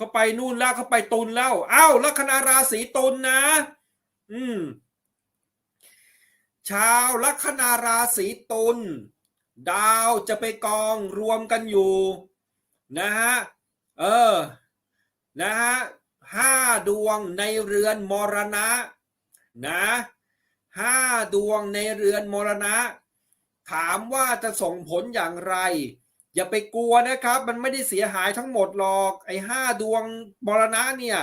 เขาไปนู่นแล้วเขาไปตุลแล้วอ้าวลัคนาราศีตุลนะ อืม ชาวลัคนาราศีตุลดาวจะไปกองรวมกันอยู่ นะฮะ เออ นะฮะห้าดวงในเรือนมรณะ นะห้าดวงในเรือนมรณะ ถามว่าจะส่งผลอย่างไร อย่าไปกลัวนะครับ มันไม่ได้เสียหายทั้งหมดหรอก ไอ้ห้าดวงมรณะเนี่ย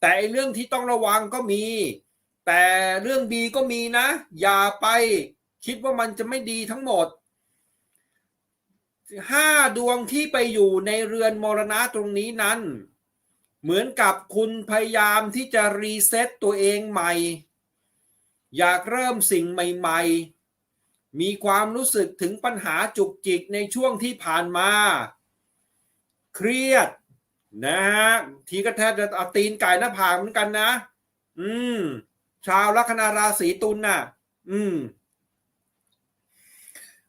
แต่ไอ้เรื่องที่ต้องระวังก็มี แต่เรื่องดีก็มีนะ อย่าไปคิดว่ามันจะไม่ดีทั้งหมดห้าดวงที่ไปอยู่ในเรือนมรณะตรงนี้นั้น เหมือนกับคุณพยายามที่จะรีเซ็ตตัวเองใหม่ อยากเริ่มสิ่งใหม่ ๆ มีความรู้สึกถึงปัญหาจุกจิกในช่วงที่ผ่านมา เครียดนะฮะทีก็แทบจะเอาตีนไก่หน้าผากเหมือนกันนะ อืม ชาวลัคนาราศีตุลน่ะ อืม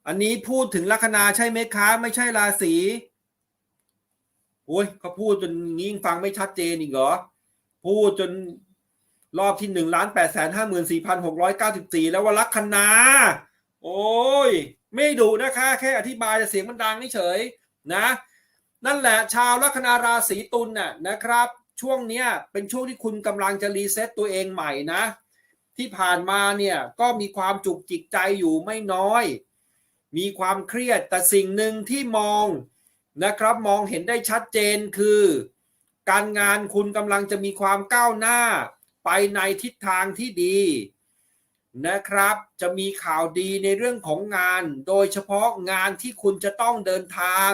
อันนี้พูดถึงลัคนาใช่ไหมคะไม่ใช่ราศีโอ้ยเขาพูดจนงี้ฟังไม่ชัดเจนอีกเหรอ พูดจนรอบที่หนึ่งล้านแปดแสนห้าหมื่นสี่พันหกร้อยเก้าสิบสี่แล้วว่าลัคนา โอ้ย ไม่ดุนะคะ แค่อธิบายแต่เสียงมันดังเฉยนะ นั่นแหละชาวลัคนาราศีตุลน่ะนะครับ ช่วงเนี้ยเป็นช่วงที่คุณกำลังจะรีเซ็ตตัวเองใหม่นะ ที่ผ่านมาเนี่ยก็มีความจุกจิกใจอยู่ไม่น้อย มีความเครียดแต่สิ่งหนึ่งที่มองนะครับมองเห็นได้ชัดเจนคือ การงานคุณกำลังจะมีความก้าวหน้าไปในทิศทางที่ดี นะครับ จะมีข่าวดีในเรื่องของงาน โดยเฉพาะงานที่คุณจะต้องเดินทาง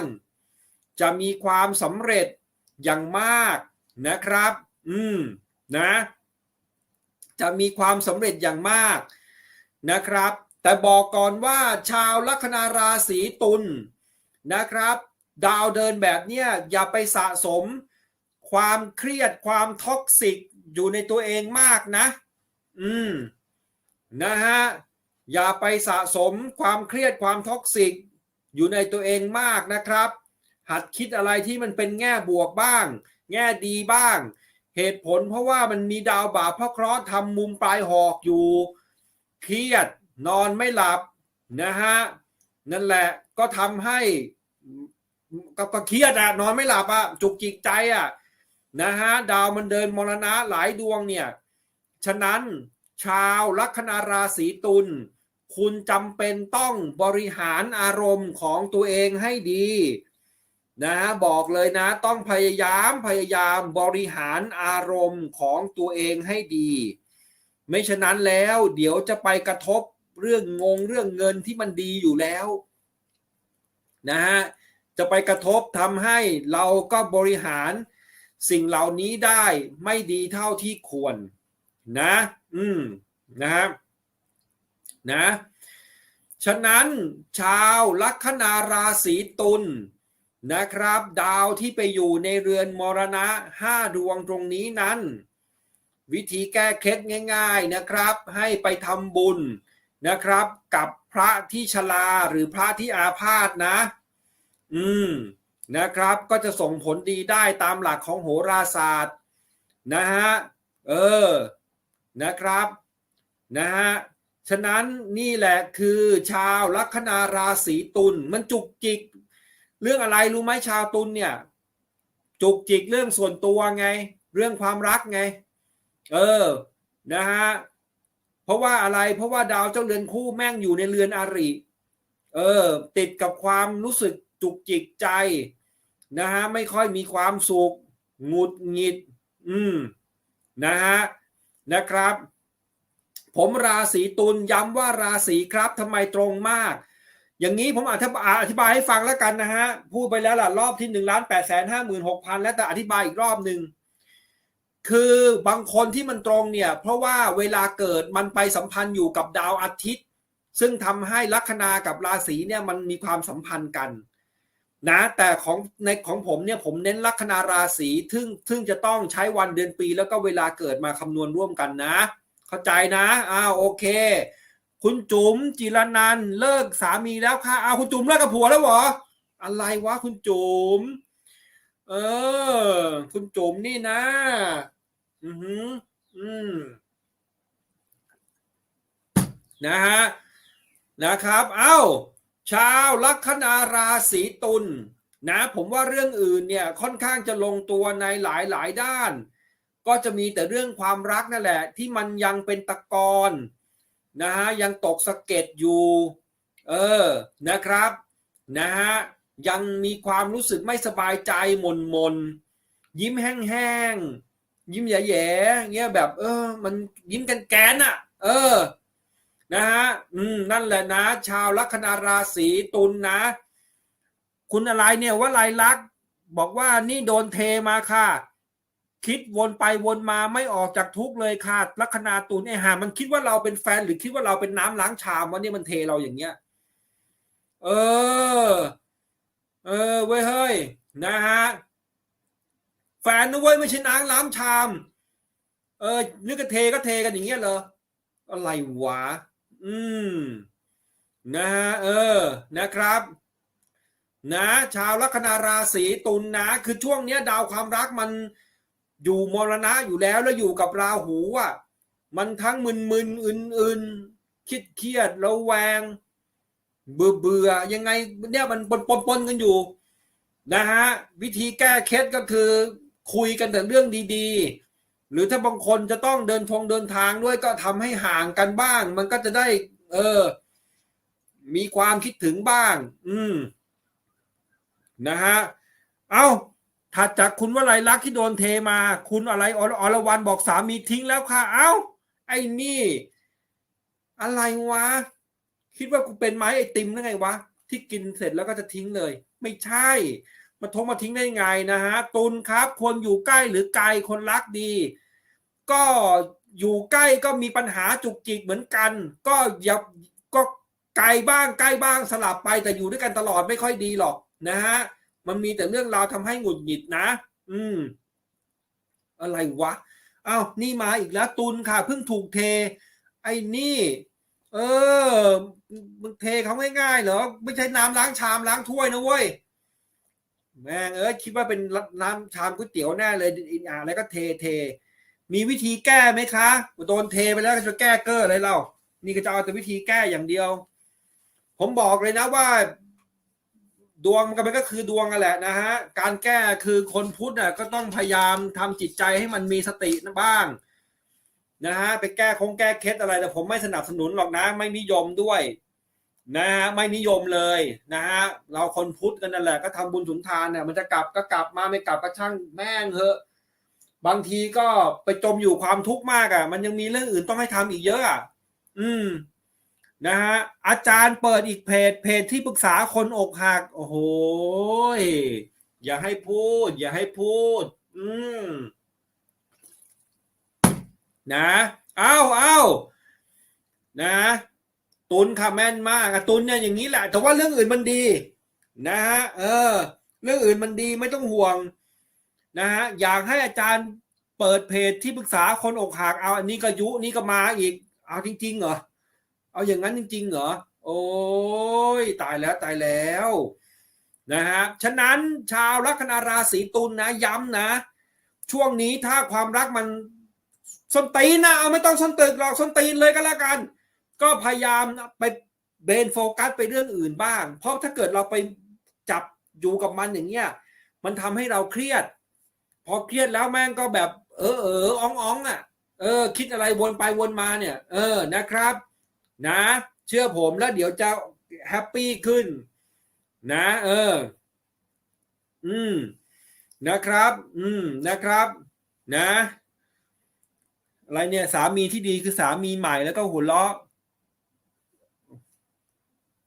จะมีความสำเร็จอย่างมากนะครับ อืมนะ จะมีความสำเร็จอย่างมากนะครับ แต่บอกก่อนว่าชาวลัคนาราศีตุลนะครับ ดาวเดินแบบเนี้ยอย่าไปสะสม ความเครียดความท็อกซิกอยู่ในตัวเองมากนะ อืม นะฮะอย่าไปสะสมความเครียดความท็อกซิก อยู่ในตัวเองมากนะครับ หัดคิดอะไรที่มันเป็นแง่บวกบ้าง แง่ดีบ้าง เหตุผลเพราะว่ามันมีดาวบาปพระเคราะห์ทำมุมปลายหอกอยู่ เครียดนอนไม่หลับนะฮะนั่นแหละก็ทำให้ก็เครียดอะนอนไม่หลับอะจุกจิกใจอะนะฮะดาวมันเดินมรณะหลายดวงเนี่ย ฉะนั้น ชาวลัคนาราศีตุลคุณจำเป็นต้องบริหารอารมณ์ของตัวเองให้ดีนะบอกเลยนะต้องพยายามพยายามบริหารอารมณ์ของตัวเองให้ดี ไม่ฉะนั้นแล้วเดี๋ยวจะไปกระทบเรื่องงงเรื่องเงินที่มันดีอยู่แล้วนะฮะจะไปกระทบทำให้เราก็บริหารสิ่งเหล่านี้ได้ไม่ดีเท่าที่ควร นะ อืมนะครับนะ ฉะนั้นชาวลัคนาราศีตุลนะครับ ดาวที่ไปอยู่ในเรือนมรณะห้าดวงตรงนี้นั้น วิธีแก้เคล็ดง่าย ๆนะครับ ให้ไปทำบุญนะครับ กับพระที่ชราหรือพระที่อาพาธนะ อืมนะครับ ก็จะส่งผลดีได้ตามหลักของโหราศาสตร์นะฮะเออ นะครับนะฮะฉะนั้นนี่แหละคือชาวลัคนาราศีตุลมันจุกจิก เรื่องอะไรรู้ไหมชาวตุลเนี่ยจุกจิกเรื่องส่วนตัวไง เรื่องความรักไง เออนะฮะเพราะว่าอะไรเพราะว่าดาวเจ้าเรือนคู่แม่งอยู่ในเรือนอาริเออติดกับความรู้สึกจุกจิกใจนะฮะไม่ค่อยมีความสุขหงุดหงิด อืมนะฮะ นะครับ ผมราศีตุลย้ำว่าราศีครับทำไมตรงมาก อย่างนี้ผมอธิบายอธิบายให้ฟังแล้วกันนะฮะ พูดไปแล้วล่ะรอบที่หนึ่งล้านแปดแสนห้าหมื่นหกพันแล้วแต่อธิบายอีกรอบหนึ่งคือบางคนที่มันตรงเนี่ย เพราะว่าเวลาเกิดมันไปสัมพันธ์อยู่กับดาวอาทิตย์ ซึ่งทำให้ลัคนากับราศีเนี่ยมันมีความสัมพันธ์กัน นะแต่ของในของผมเนี่ยผมเน้นลัคนาราศีซึ่งซึ่งจะต้องใช้วันเดือนปี แล้วก็เวลาเกิดมาคำนวณร่วมกันนะ เข้าใจนะอ้าวโอเค คุณจุ๋มจิรนันเลิกสามีแล้วค่ะอ้าวคุณจุ๋มเลิกกับผัวแล้วเหรออะไรวะคุณจุ๋มเออ คุณจุ๋มนี่นะ อือหือ อืมนะฮะนะครับ เอ้า ชาวลัคนาราศีตุลนะผมว่าเรื่องอื่นเนี่ยค่อนข้างจะลงตัวในหลายหลายด้าน ก็จะมีแต่เรื่องความรักนั่นแหละ ที่มันยังเป็นตะกอนนะฮะยังตกสะเก็ดอยู่เออนะครับนะฮะยังมีความรู้สึกไม่สบายใจหม่นมนยิ้มแห้งๆยิ้มแย่ๆเงี้ยแบบเออ มันยิ้มกันแกนๆอะ เออ นะฮะอืมนั่นแหละนะ ชาวลัคนาราศีตุลนะ คุณอะไรเนี่ยว่าลายลักษณ์บอกว่านี่โดนเทมาค่ะ คิดวนไปวนมาไม่ออกจากทุกข์เลยค่ะลัคนาตุลไอ้ห่ามันคิดว่าเราเป็นแฟนหรือคิดว่าเราเป็นน้ำล้างชามวะเนี่ยมันเทเราอย่างเงี้ย เออ เออเว้ยเฮ้ยนะฮะแฟนนะเว้ยไม่ใช่น้ำล้างชาม เออนึกกระเทก็เทกันอย่างเงี้ยเหรออะไรวะ อืม นะฮะเออ นะครับ นะ ชาวลัคนาราศีตุลนะ คือช่วงเนี้ย ดาวความรักมันอยู่มรณะอยู่แล้วแล้วอยู่กับราหูอะ มันทั้งมึนมึนๆอื่นๆคิดเครียดระแวง เบื่อเบื่อยังไง เนี่ยมันปนปนปนๆกันอยู่ นะฮะ วิธีแก้เคล็ดก็คือ คุยกันแต่เรื่องดีๆ หรือถ้าบางคนจะต้องเดินทงเดินทางด้วยก็ทำให้ห่างกันบ้าง มันก็จะได้ เออ มีความคิดถึงบ้าง อืม นะฮะ เอา้าถัดจากคุณวลัยลักษ์ที่โดนเทมา คุณอะไรอรอรวรรณบอกสามีทิ้งแล้วค่ะ เอ้า ไอ้นี่ อะไรวะ คิดว่ากูเป็นไม้ไอติมได้ไงวะ ที่กินเสร็จแล้วก็จะทิ้งเลย ไม่ใช่มาทงมาทิ้งได้ไงนะฮะตุลครับ ควรอยู่ใกล้หรือไกลคนรักดี ก็อยู่ใกล้ก็มีปัญหาจุกจิกเหมือนกัน ก็อย่าก็ไกลบ้างใกล้บ้างสลับไปแต่อยู่ด้วยกันตลอดไม่ค่อยดีหรอกนะฮะมันมีแต่เรื่องราวทำให้หงุดหงิดนะ อืม อะไรวะอ้าวนี่มาอีกแล้วตุลค่ะเพิ่งถูกเท ไอ้นี่ เออมึงเทเขาง่ายๆเหรอไม่ใช่น้ำล้างชามล้างถ้วยนะเว้ยแม่งเอ้ยคิดว่าเป็นน้ำชามก๋วยเตี๋ยวแน่เลยอ่าแล้วก็เทเท มีวิธีแก้ไหมคะโดนเทไปแล้วจะแก้เกอร์อะไรเล่านี่ก็จะเอาแต่วิธีแก้อย่างเดียว ผมบอกเลยนะว่า ดวงมันก็คือดวงกันแหละนะฮะ การแก้คือคนพุทธน่ะก็ต้องพยายามทำจิตใจให้มันมีสติบ้างนะฮะไปแก้คงแก้เคล็ดอะไรแต่ผมไม่สนับสนุนหรอกนะไม่นิยมด้วยนะฮะไม่นิยมเลยนะฮะเราคนพุทธกันนั่นแหละก็ทำบุญสุนทานเนี่ยมันจะกลับก็กลับมาไม่กลับก็ช่างแม่งเถอะ บางทีก็ไปจมอยู่ความทุกข์มากอะ มันยังมีเรื่องอื่นต้องให้ทำอีกเยอะอะอืมนะฮะอาจารย์เปิดอีกเพจเพจที่ปรึกษาคนอกหัก โอ้โหอย่าให้พูด อย่าให้พูด อืมนะเอ้าเอ้านะ ตุนค่ะแม่นมากอะตุนเนี่ยอย่างนี้แหละ แต่ว่าเรื่องอื่นมันดี นะฮะเออ เรื่องอื่นมันดีไม่ต้องห่วง นะฮะอยากให้อาจารย์เปิดเพจที่ปรึกษาคนอกหักเอาอันนี้ก็ยุนี่ก็มาอีก เอาจริงๆเหรอเอาอย่างนั้นจริงๆเหรอโอ้ยตายแล้วตายแล้วนะฮะฉะนั้นชาวลัคนาราศีตุลนะย้ำนะ ช่วงนี้ถ้าความรักมันส้นตีนนะเอาไม่ต้องส้นตึกหรอกส้นตีนเลยก็แล้วกัน ก็พยายามไปเบนโฟกัสไปเรื่องอื่นบ้าง เพราะถ้าเกิดเราไปจับอยู่กับมันอย่างเงี้ยมันทำให้เราเครียด พอเครียดแล้วแม่งก็แบบ เออเอออ้องอ้องอะ เออ คิดอะไรวนไปวนมาเนี่ย เออนะครับ นะ เชื่อผมแล้วเดี๋ยวจะแฮปปี้ขึ้น นะ เออ อืม นะครับ อืมนะครับ นะอะไรเนี่ย สามีที่ดีคือสามีใหม่แล้วก็หัวเราะ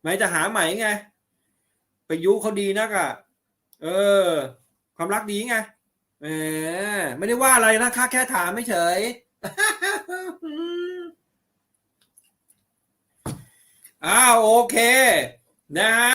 ไหมจะหาใหม่ไงไปยุเขาดีนักอะ เออ ความรักดีไง เออไม่ได้ว่าอะไรนะค่าแค่ถามไม่เฉยอ้าวโอเค นะฮะ